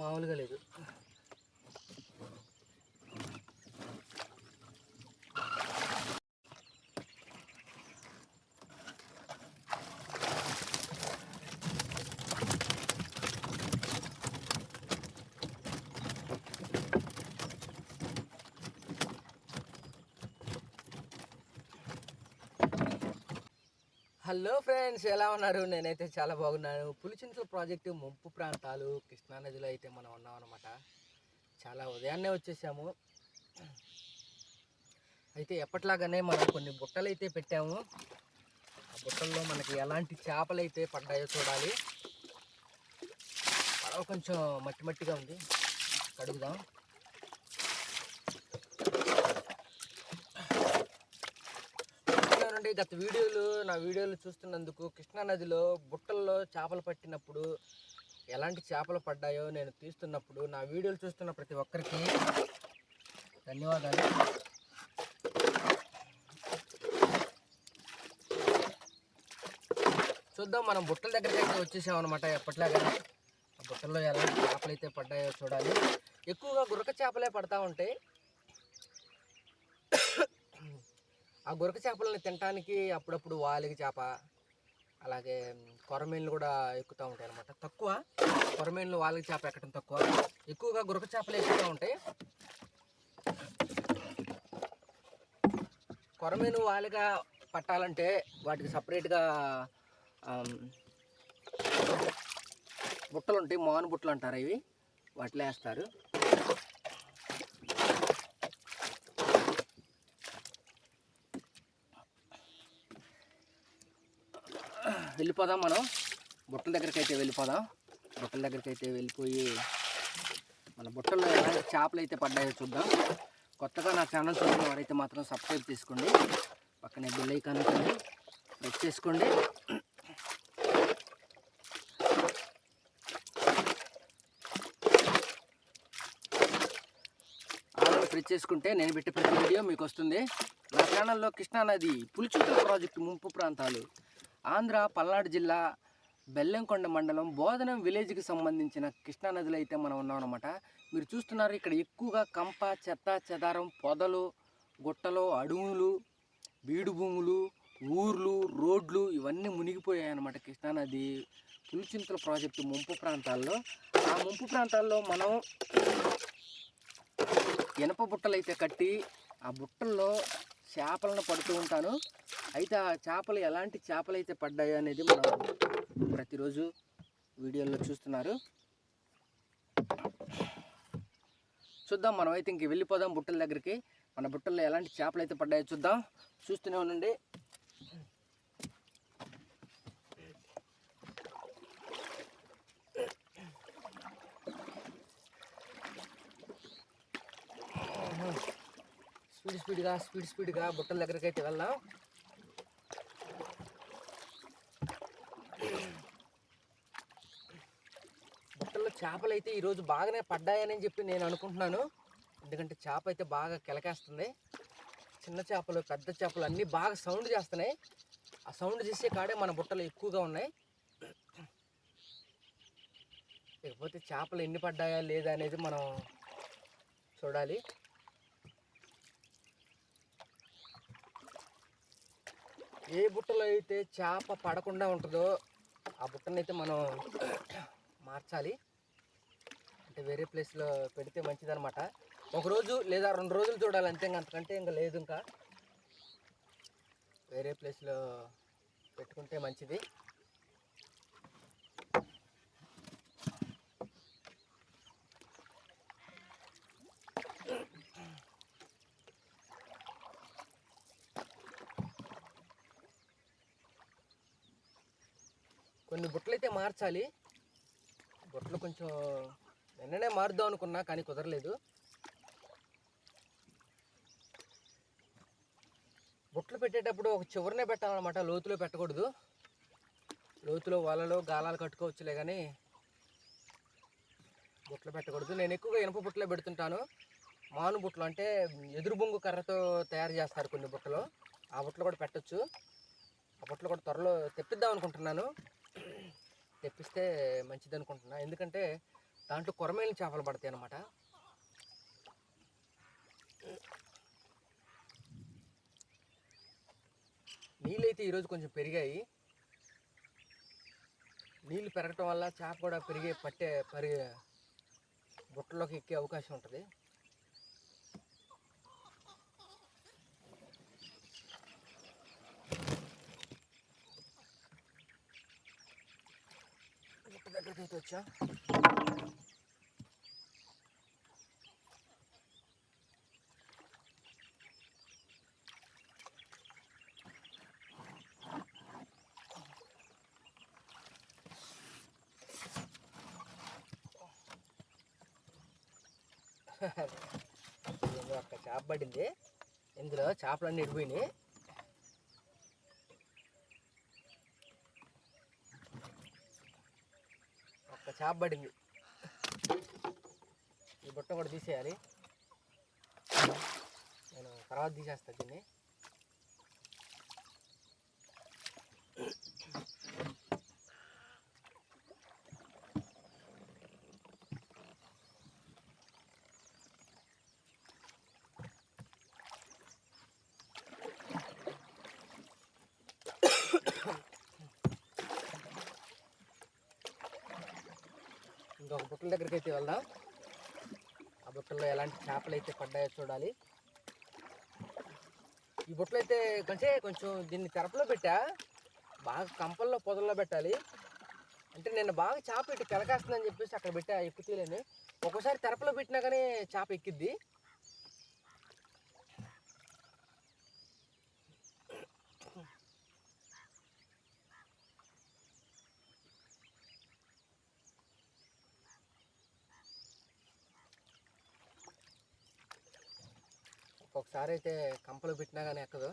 మామూలుగా లేదు hello friends ఎలా ఉన్నారు? నేనైతే చాలా బాగున్నాను. పులిచింతల ప్రాజెక్టు ముంపు ప్రాంతాలు కృష్ణానదిలో అయితే మనం ఉన్నాం అనమాట చాలా ఉదయాన్నే వచ్చేసాము. అయితే ఎప్పట్లాగానే మనం కొన్ని బుట్టలు అయితే పెట్టాము. ఆ బుట్టల్లో మనకి ఎలాంటి చేపలు అయితే పడ్డాయో చూడాలి. పడవ కొంచెం మట్టి మట్టిగా ఉంది. కడుగుదాం. గత వీడియోలు నా వీడియోలు చూస్తున్నందుకు కృష్ణానదిలో బుట్టల్లో చేపలు పట్టినప్పుడు ఎలాంటి చేపలు పడ్డాయో నేను తీస్తున్నప్పుడు నా వీడియోలు చూస్తున్న ప్రతి ఒక్కరికి ధన్యవాదాలు. చూద్దాం మనం బుట్టల దగ్గరికి అయితే వచ్చేసాం అనమాట బుట్టల్లో ఎలాంటి చేపలు అయితే పడ్డాయో చూడాలి. ఎక్కువగా గురక చేపలే పడతా ఉంటాయి. ఆ గురక చేపలని తినడానికి అప్పుడప్పుడు వాలిగి చేప అలాగే కొరమేన్లు కూడా ఎక్కుతూ ఉంటాయి అనమాట తక్కువ కొరమేన్లు వాలిగి చేప ఎక్కడం తక్కువ. ఎక్కువగా గురక చేపలు ఎక్కుతూ ఉంటాయి. కొరమీను వాలిగా పట్టాలంటే వాటికి సపరేట్గా బుట్టలు ఉంటాయి మాను బుట్టలు అంటారు ఇవి వాటిలో వేస్తారు. వెళ్ళిపోదాం మనం. బుట్టల దగ్గరికి అయితే వెళ్ళిపోదాం. బుట్టల దగ్గరికి అయితే వెళ్ళిపోయి మన బుట్టల్లో ఎలాంటి చేపలు అయితే పడ్డాయో చూద్దాం. కొత్తగా నా ఛానల్ చూసిన వారైతే మాత్రం సబ్స్క్రైబ్ చేసుకోండి. పక్కనే బెల్ ఐకాన్ ఉంటుంది. ప్రెస్ చేసుకోండి. ఆల్రెడీ ప్రెస్ చేసుకుంటే నేను పెట్టే ప్రతి వీడియో మీకు వస్తుంది. నా ఛానల్లో కృష్ణానది పులిచుతుల ప్రాజెక్టు ముంపు ప్రాంతాలు. ఆంధ్ర పల్నాడు జిల్లా బెల్లంకొండ మండలం బోధనం విలేజ్కి సంబంధించిన కృష్ణానదిలో అయితే మనం ఉన్నాం అనమాట మీరు చూస్తున్నారు ఇక్కడ ఎక్కువగా కంప చెత్త చెదారం పొదలు గుట్టలు అడవులు బీడు భూములు ఊర్లు రోడ్లు ఇవన్నీ మునిగిపోయాయన్నమాట కృష్ణానది పులిచింతల ప్రాజెక్టు ముంపు ప్రాంతాల్లో. ఆ ముంపు ప్రాంతాల్లో మనం ఇనప బుట్టలు అయితే కట్టి ఆ బుట్టల్లో చేపలను పడుతూ ఉంటాను. అయితే ఆ చేపలు ఎలాంటి చేపలు అయితే పడ్డాయో అనేది మనం ప్రతిరోజు వీడియోలో చూస్తున్నారు. చూద్దాం మనం అయితే ఇంక వెళ్ళిపోదాం బుట్టల దగ్గరికి. మన బుట్టల్లో ఎలాంటి చేపలు అయితే పడ్డాయో చూద్దాం. చూస్తూనే ఉండండి. స్పీడ్ స్పీడ్గా స్పీడ్ స్పీడ్గా బుట్టల దగ్గరికి అయితే వెళ్దాం. బుట్టల్లో చేపలు అయితే ఈరోజు బాగానే పడ్డాయని చెప్పి నేను అనుకుంటున్నాను. ఎందుకంటే చేప అయితే బాగా కెలకేస్తుంది. చిన్న చేపలు పెద్ద చేపలు అన్నీ బాగా సౌండ్ చేస్తున్నాయి. ఆ సౌండ్ చేసే కాడే మన బుట్టలు ఎక్కువగా ఉన్నాయి. లేకపోతే చేపలు ఎన్ని పడ్డాయా లేదా అనేది మనం చూడాలి. ఏ బుట్టలో అయితే చేప పడకుండా ఉంటుందో ఆ బుట్టనైతే మనం మార్చాలి. అంటే వేరే ప్లేస్లో పెడితే మంచిదనమాట ఒక రోజు లేదా రెండు రోజులు చూడాలి అంతే అంతకంటే ఇంకా లేదు ఇంకా. వేరే ప్లేస్లో పెట్టుకుంటే మంచిది. కొన్ని బుట్టలు అయితే మార్చాలి. బుట్టలు కొంచెం నిన్ననే మారుద్దాం అనుకున్నా కానీ కుదరలేదు. బుట్టలు పెట్టేటప్పుడు ఒక చివరినే పెట్టాలన్నమాట లోతులో పెట్టకూడదు. లోతులో వలలో గాలాలు కట్టుకోవచ్చులే కానీ బుట్టలు పెట్టకూడదు. నేను ఎక్కువగా ఇనుప బుట్టలే పెడుతుంటాను. మాను బుట్టలు అంటే ఎదురు బొంగు కర్రతో తయారు చేస్తారు కొన్ని బుట్టలు. ఆ బుట్టలు కూడా పెట్టచ్చు. ఆ బుట్టలు కూడా త్వరలో తెప్పిద్దాం అనుకుంటున్నాను. తెప్పిస్తే మంచిది అనుకుంటున్నా ఎందుకంటే దాంట్లో కొరమైన చేపలు పడతాయి అన్నమాట. నీళ్ళైతే ఈరోజు కొంచెం పెరిగాయి. నీళ్ళు పెరగటం వల్ల చేప కూడా పెరిగే పట్టే పరి బుట్టలోకి ఎక్కే అవకాశం ఉంటుంది బుట్ట దగ్గరికి అయితే వచ్చా ఒక్క చేప పడింది ఇందులో చేపలన్నీ ఎడిపోయినాయి ఒక్క చేప పడింది. ఈ బుట్ట కూడా తీసేయాలి. నేను తర్వాత తీసేస్తా దీన్ని. ఇంకొక బుట్టల దగ్గరికి అయితే వెళ్దాం. ఆ బుట్టల్లో ఎలాంటి చేపలు అయితే పడ్డాయో చూడాలి. ఈ బుట్టలు అయితే కొంచెం కొంచెం దీన్ని తెరపలో పెట్టా. బాగా కంపల్లో పొదల్లో పెట్టాలి. అంటే నేను బాగా చేప పెట్టి కెలకేస్తుందని చెప్పేసి అక్కడ పెట్టా ఎక్కుతీయలేను. ఒక్కోసారి తెరపలో పెట్టినా కానీ చేప ఎక్కిద్ది. ఒకసారి అయితే కంపలు పెట్టినా కానీ ఎక్కదు.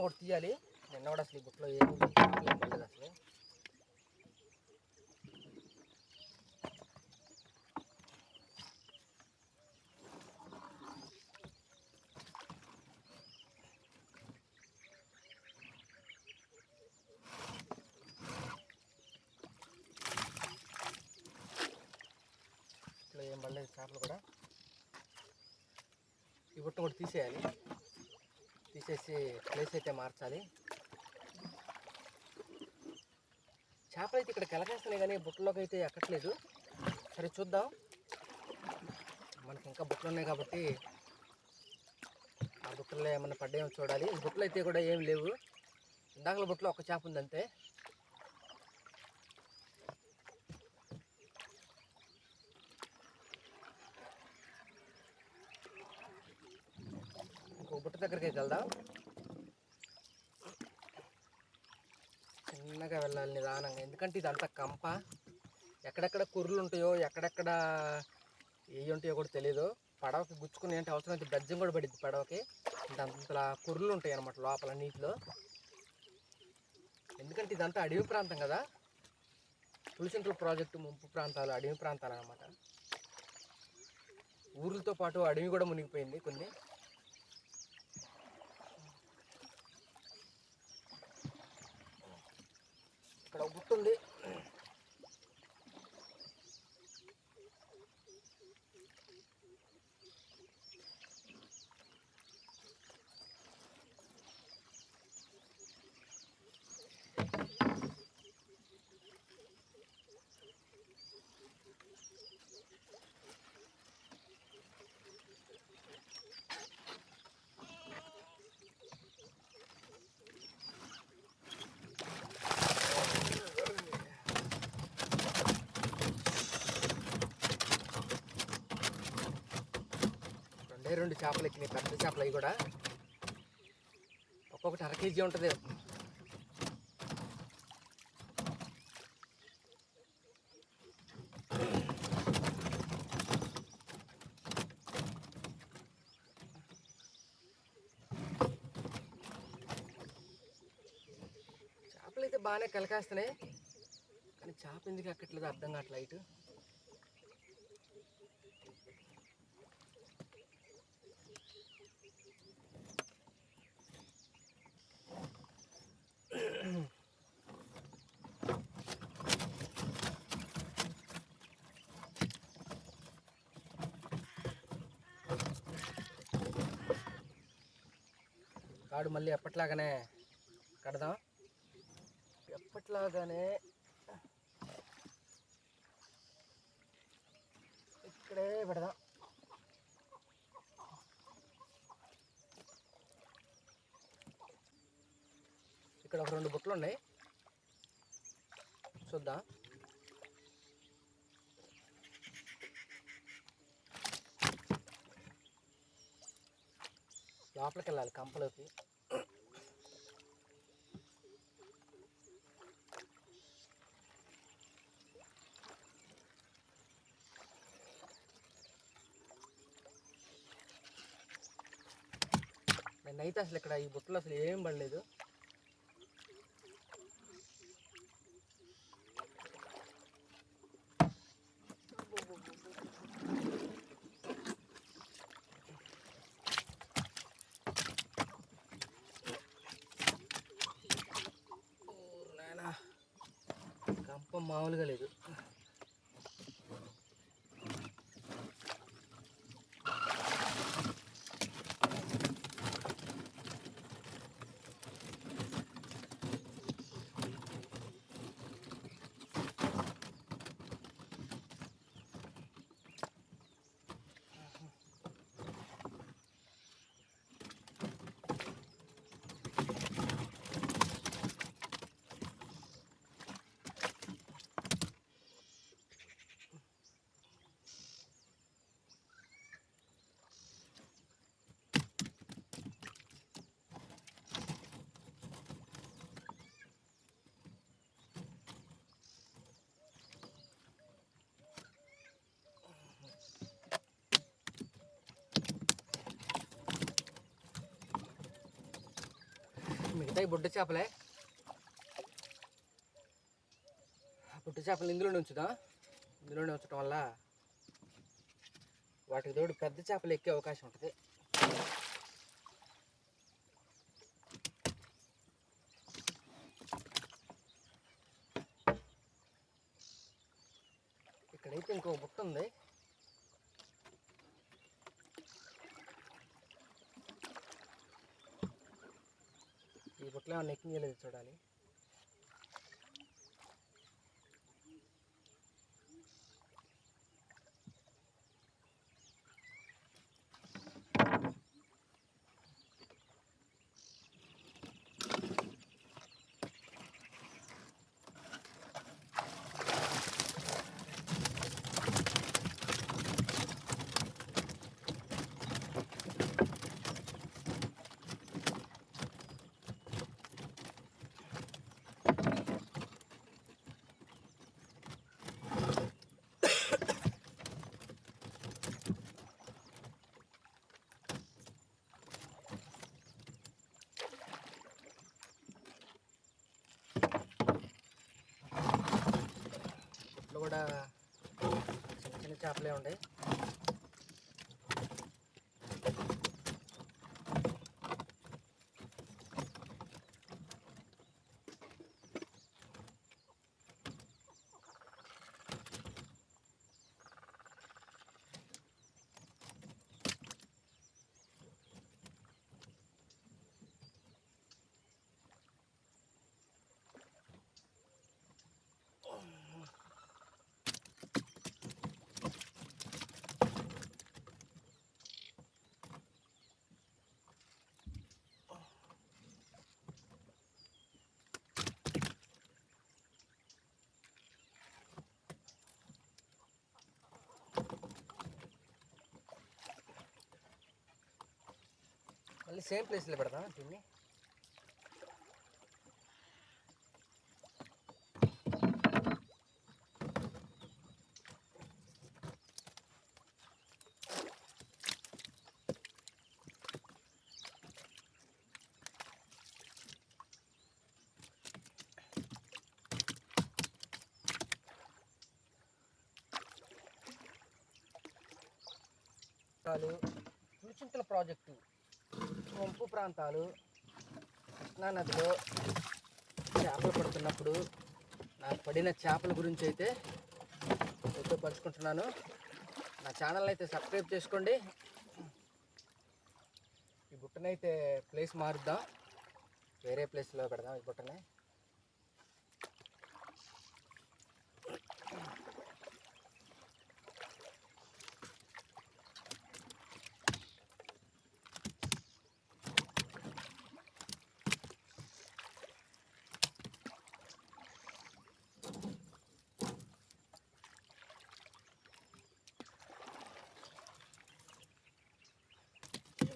ఈ ఒకటి తీయాలి. నిన్న కూడా అసలు ఈ బుట్టలో ఏం పడలేదు అసలు. ఇట్లా ఏం పడలేదు చేపలు కూడా. ఈ బుట్ట కూడా తీసేయాలి. తీసేసి ప్లేస్ అయితే మార్చాలి. చేపలు అయితే ఇక్కడ కలకేస్తున్నాయి కానీ బుట్టలోకి అయితే ఎక్కట్లేదు. సరే చూద్దాం. మనకి ఇంకా బుట్టలు ఉన్నాయి కాబట్టి ఆ బుట్టలో ఏమైనా పడ్డాయో చూడాలి. ఈ బుట్టలు అయితే కూడా ఏం లేవు. ఇందాకల బుట్టలో ఒక చేప ఉందంతే. దగ్గరికి వెళ్దాం. చిన్నగా వెళ్ళాలి నిదానంగా. ఎందుకంటే ఇదంతా కంప. ఎక్కడెక్కడ కుర్రలు ఉంటాయో ఎక్కడెక్కడ ఏ ఉంటాయో కూడా తెలియదు పడవకి గుచ్చుకుని అంటే అవసరం అయితే బెజ్జం కూడా పడింది పడవకి. అంతలా కుర్రలు ఉంటాయి అన్నమాట లోపల నీటిలో. ఎందుకంటే ఇదంతా అడవి ప్రాంతం కదా. పులిసెంట్రల్ ప్రాజెక్టు ముంపు ప్రాంతాలు అడవి ప్రాంతాలు అన్నమాట. ఊర్లతో పాటు అడవి కూడా మునిగిపోయింది కొన్ని. ఇక్కడ ఒక ఉంది. రెండు చేపలు ఎక్కినాయి పెద్ద చేపలు అవి కూడా. ఒక్కొక్కటి అర కేజీ ఉంటుంది. చేపలు అయితే బాగానే కలకాస్తున్నాయి. కానీ చేప ఎందుకు ఎక్కట్లేదు అర్థం కావట్లేదు కాడు మళ్ళీ ఎప్పట్లాగానే కడదాం. ఎప్పట్లాగానే ఇక్కడే పెడదాం ఇక్కడ ఒక రెండు బుట్టలు ఉన్నాయి చూద్దాం లోపలికి వెళ్ళాలి కంపలోకి నేనైతే అసలు ఇక్కడ ఈ బుట్టలో అసలు ఏం పడలేదు. కంప మామూలుగా లేదు ఉంటాయి బుడ్డ చేపలే. ఆ బుడ్డ చేపలు ఇందులోనే ఉంచుదాం. ఇందులోనే ఉంచడం వల్ల వాటికి తోడు పెద్ద చేపలు ఎక్కే అవకాశం ఉంటుంది. ఇక్కడైతే ఇంకో బుట్ట ఉంది. ఈ నెక్కింగ్ ఏమన్నా లేదు చూడాలి బుట్టలో కూడా చిన్న చిన్న చేపలే ఉంటాయి మళ్ళీ సేమ్ ప్లేస్లో పెడదాం దీన్ని ప్రాంతాలు పులిచింతల ప్రాజెక్టు వంపు ప్రాంతాలు కృష్ణా నదిలో చేపలు పడుతున్నప్పుడు నాకు పడిన చేపల గురించి అయితే మీతో పంచుకుంటున్నాను నా ఛానల్ అయితే సబ్స్క్రైబ్ చేసుకోండి. ఈ బుట్టనైతే ప్లేస్ మారుద్దాం. వేరే ప్లేస్లో పెడదాం ఈ బుట్టని ఈ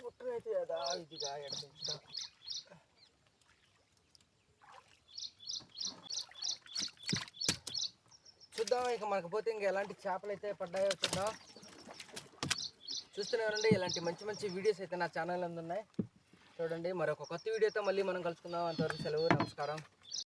బుట్టనైతే యదా చూద్దాం ఇక మనకు పోతే ఇంకా ఎలాంటి చేపలు అయితే పడ్డాయో చూద్దాం. చూస్తూనే ఉండండి ఇలాంటి మంచి మంచి వీడియోస్ అయితే నా ఛానల్ ఉన్నాయి చూడండి మరొక కొత్త వీడియోతో మళ్ళీ మనం కలుసుకుందాం. అంతవరకు సెలవు నమస్కారం.